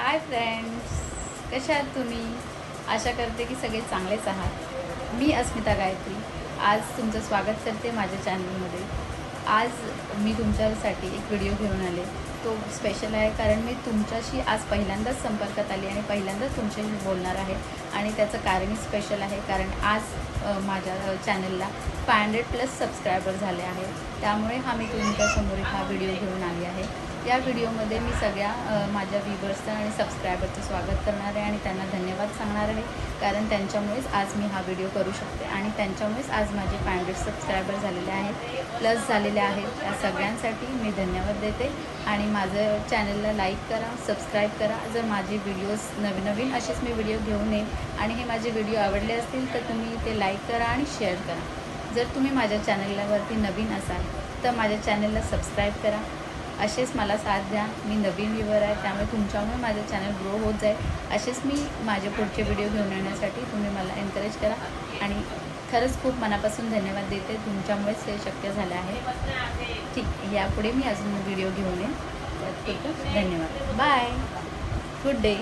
Hi friends कशा आहात तुम्ही? आशा करते की सगळे चांगलेच आहात. मी अस्मिता गायत्री. आज तुमचं स्वागत करते माझ्या चॅनलमध्ये आज मी तुमच्यासाठी एक व्हिडिओ घेऊन आले. तो स्पेशल आहे कारण मी तुमच्याशी आज पहिल्यांदाच संपर्कात आली आणि पहिल्यांदाच तुमच्याशी बोलणार आहे. आणि त्याचं कारणही स्पेशल आहे कारण आज माझ्या चॅनलला फाय हंड्रेड प्लस सबस्क्रायबर झाले आहे त्यामुळे हा मी तुमच्यासमोर हा व्हिडिओ घेऊन आली आहे. या व्हिडिओमध्ये मी सगळ्या माझ्या व्ह्युवर्सचं आणि सबस्क्रायबरचं स्वागत करणार आहे आणि त्यांना धन्यवाद सांगणार आहे. कारण त्यांच्यामुळेच आज मी हा व्हिडिओ करू शकते आणि त्यांच्यामुळेच आज माझे फाय हंड्रेड सबस्क्रायबर झालेले आहेत प्लस झालेले आहेत. त्या सगळ्यांसाठी मी धन्यवाद देते आणि माझं चॅनलला लाईक करा सबस्क्राईब करा. जर माझे व्हिडिओज नवीन नवीन असेच मी व्हिडिओ घेऊन येईन आणि हे माझे व्हिडिओ आवडले असतील तर तुम्ही ते लाईक करा आणि शेअर करा. जर तुम्ही माझ्या चॅनलवरती नवीन असाल तर माझ्या चॅनलला सबस्क्राईब करा. असेच मला साथ द्या. मी नवीन व्ह्युअर आहे त्यामुळे तुमच्यामुळे माझं चॅनल ग्रो होत जाईल. असेच मी माझे पुढचे व्हिडिओ घेऊन येण्यासाठी तुम्ही मला एनकरेज करा. आणि खरंच खूप मनापासून धन्यवाद देते. तुमच्यामुळेच हे शक्य झालं आहे. ठीक यापुढे मी अजून व्हिडिओ घेऊन येईन. खूप धन्यवाद. Bye good day